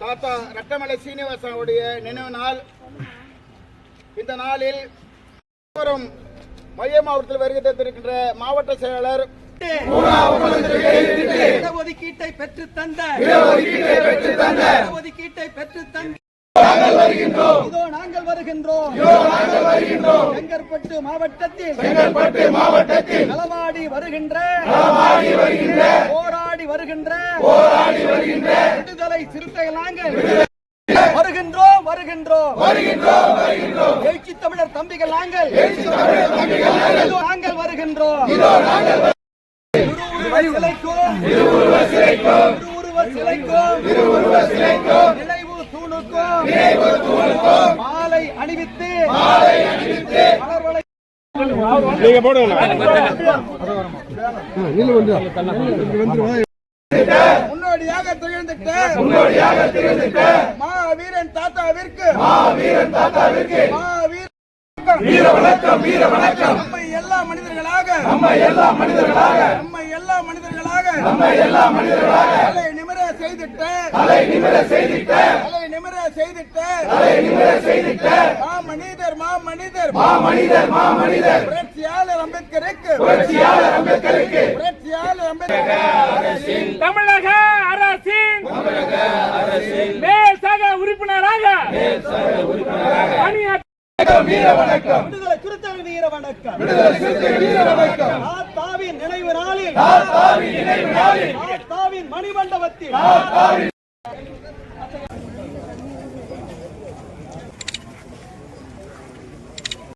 தாத்தா ரட்டமலை சீனிவாசனுடைய நினைவு நாள். இந்த நாளில் வரும் மைய மாவட்டத்தில் வருகை தந்திருக்கின்ற மாவட்ட செயலாளர் இடஒதுக்கீட்டை பெற்று தந்த இடஒதுக்கீட்டை பெற்று தந்த இதோ நாங்கள் வருகின்றோம். செங்கற்பட்டு மாவட்டத்தில் செங்கற்பட்டு மாவட்டத்தில் களமாடி வருகின்ற போராடி வருகின்ற போராடி வருகின்ற விடுதலை நாங்கள். வருகின்றோம் வருகின்றோம். வருகின்றோம் வருகின்றோம் எழுச்சி தமிழர் தம்பிகள் நாங்கள். எழுச்சி தமிழர் தம்பிகள் நாங்கள் வருகின்றோம். சிலைக்கும் சிலைக்கும். திருவுருவ சிலைக்கும். நினைவு தூணுக்கும். நினைவு தூணுக்கும் மாலை அணிவித்து மாலை அணிவித்து மலர்வளை முன்னோடியாக திகழ்ந்துட்ட முன்னோடியாக திகழ்ந்துட்ட மாவீரன் தாத்தாவிற்கு மாவீரன் தாத்தாவிற்கு மாவீர வீர வணக்கம் வீர வணக்கம். நம்மை எல்லா மனிதர்களாக நம்மை எல்லா மனிதர்களாக நம்மை எல்லா மனிதர்களாக நம்மை எல்லா மனிதர்களாக தலை நிமிர செய்திட்ட தலை நிமிர செய்திட்ட தலை நிமிர செய்திட்ட தலை நிமிர செய்திட்ட மா மனிதர் மா மனிதர் மா மனிதர் மா மனிதர் புரட்சியாளர் அம்பேத்கருக்கு. புரட்சியாளர் அம்பேத்கருக்கு. புரட்சியாளர் அம்பேத்கர் தமிழக மேல்சக உறுப்பினராக பணியாற்ற விடுதலை சிறுத்தைகள் வீர வணக்கம். விடுதலை சிறுத்தைகள் வீர வணக்கம். தாத்தாவின் நினைவு நாளில். தாத்தாவின் நினைவு நாளில். மணிமண்டபத்தில்.